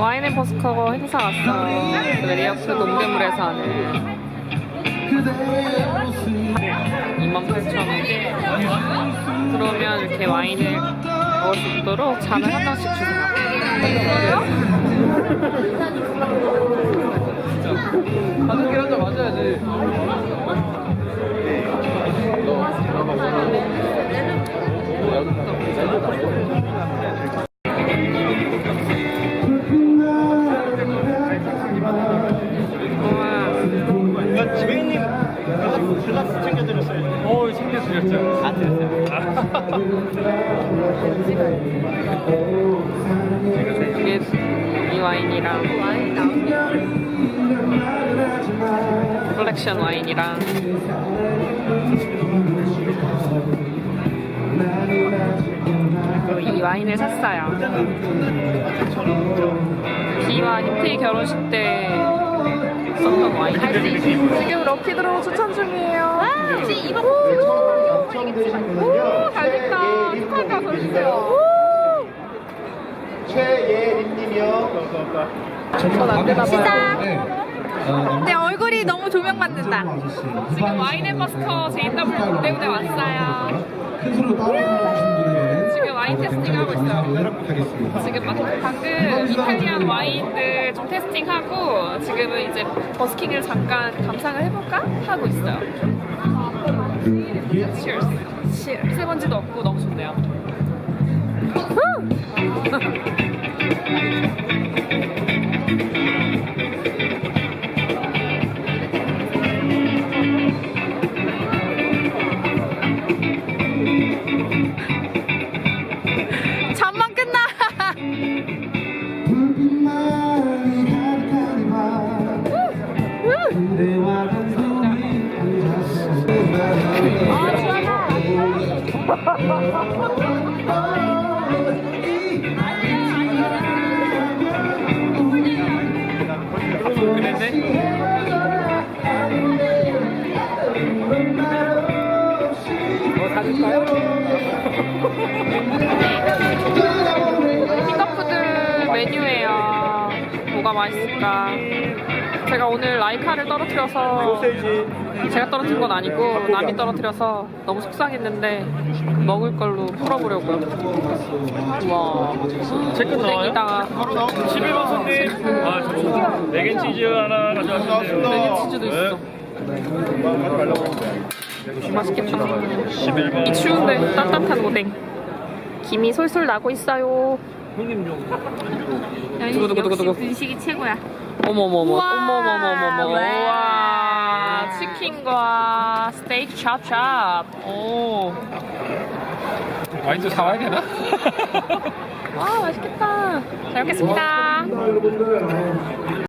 와인앤 버스커버 행사 왔어요. 그 리어크 농대물에서 하는 28,000원. 그러면 이렇게 와인을 먹을 수 있도록 잔을 한 잔씩 주세요. 글라스 챙겨드렸어요. 어, 챙겨드렸죠. 안 드렸어요. 이게 이 와인이랑 컬렉션 와인이랑 이 와인을 샀어요. 비와 희태희 결혼식 때 썼던 와인. 지금 럭키 드로우 추천 중이에요. 이거 오, 잘 됐다. 축하한다. 그러주세요. 최예림님이요. 전안 되나 봐요. 내 얼굴이 너무 조명받는다. 지금 와인 앤버스커 JW 때문에 왔어요. 큰 소리로 따라 부르시는 분에게 지금 와인 테스팅 하겠습니다. 지금 막 방금 이탈리안 와인들 좀 테스팅하고 지금은 이제 버스킹을 잠깐 감상을 해볼까 하고 있어요. Cheers. 미세먼지도 없고 너무 좋네요. 핑거푸드 메뉴예요. 뭐가 맛있을까? 제가 오늘 라이카를 떨어뜨려서 제가 떨어뜨린 건 아니고 남이 떨어뜨려서 너무 속상했는데 먹을 걸로 풀어보려고요. 와, 체크 나와요? 땡이다. 11번 손님. 아, 저 맥앤치즈 하나 가져왔는데요. 메뉴 치즈도 있어. 맛있겠다. 11번. 이 추운데 따뜻한 오뎅. 김이 솔솔 나고 있어요. 두구두구두구두구. 분식이 최고야. 어머머머. 어머머머머머. 네. 우와, 치킨과 스테이크 찹찹. 오. 와인도 사와야 되나? 와, 맛있겠다. 잘 먹겠습니다. 여러분들